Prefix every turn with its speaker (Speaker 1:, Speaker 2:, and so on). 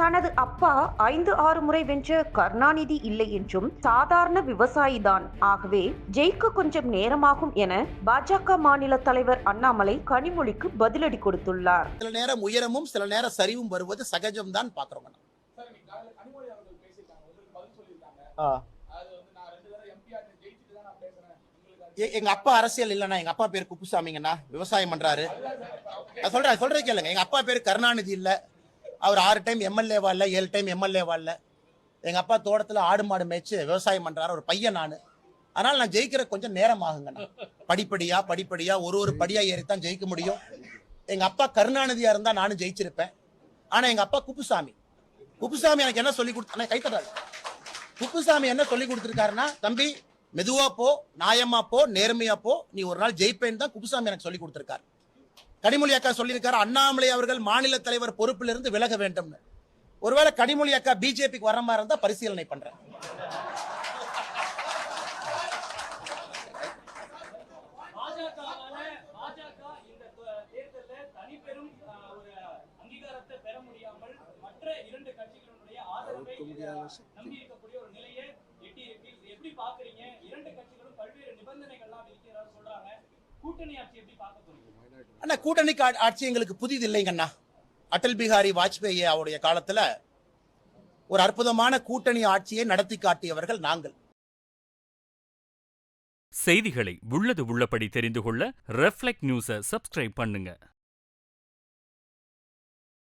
Speaker 1: தனது அப்பா ஐந்து ஆறு முறை வென்ற கருணாநிதி இல்லை என்றும் சாதாரண விவசாயிதான். ஆகவே ஜெயிக்க கொஞ்சம் நேரமாகும் என பாஜக மாநில தலைவர் அண்ணாமலை கனிமொழிக்கு பதிலடி கொடுத்துள்ளார்.
Speaker 2: சில நேரம் உயரமும் சில நேரம் சரிவும் வருவது சகஜம் தான் பாக்குறோம் எங்க அப்பா அரசியல் இல்லைண்ணா. எங்க அப்பா பேர் குப்புசாமிங்கண்ணா. விவசாயம் பண்றாரு. சொல்றேன் சொல்றேன் கேளுங்க. எங்க அப்பா பேர் கருணாநிதி இல்லை. அவர் ஆறு டைம் எம்எல்ஏவா இல்லை ஏழு டைம் எம்எல்ஏவா இல்லை எங்கள் அப்பா தோட்டத்தில் ஆடு மாடு மேய்ச்சி விவசாயம் பண்ணுறாரு ஒரு பையன் நான். அதனால் நான் ஜெயிக்கிற கொஞ்சம் நேரம் ஆகுங்கண்ணா படிப்படியாக படிப்படியாக ஒரு ஒரு படியாக ஏறித்தான் ஜெயிக்க முடியும். எங்க அப்பா கருணாநிதியாக இருந்தால் நானும் ஜெயிச்சிருப்பேன். ஆனால் எங்க அப்பா குப்புசாமி. குப்புசாமி எனக்கு என்ன சொல்லி கொடுத்தா கைத்தட்டாரு குப்புசாமி என்ன சொல்லி கொடுத்துருக்காருன்னா தம்பி மெதுவா போ நியாயமா போ நேர்மையா போ. நீ ஒரு நாள் ஜெயிப்பேன்னு தான் குப்புசாமி எனக்கு சொல்லி கொடுத்துருக்காரு. கனிமொழி அக்கா சொல்லியிருக்காரு அண்ணாமலை அவர்கள் மாநில தலைவர் பொறுப்பிலிருந்து விலக வேண்டும்னு. ஒருவேளை கனிமொழி அக்கா பிஜேபிக்கு வர மாதிரி இருந்தா பரிசீலனை பண்றேன்.
Speaker 3: பாஜகவால பாஜக
Speaker 2: அண்ணா கூட்டணி கா- ஆட்சி எங்களுக்கு புதிது இல்லைங்கண்ணா அடல் பிகாரி வாஜ்பேயி அவருடைய காலத்துல ஒரு அற்புதமான கூட்டணி ஆட்சியை நடத்தி காட்டியவர்கள் நாங்கள்.
Speaker 4: செய்திகளை உள்ளது உள்ளபடி தெரிந்து கொள்ள ரெஃப்ளெக்ட் நியூஸை சப்ஸ்கிரைப் பண்ணுங்க.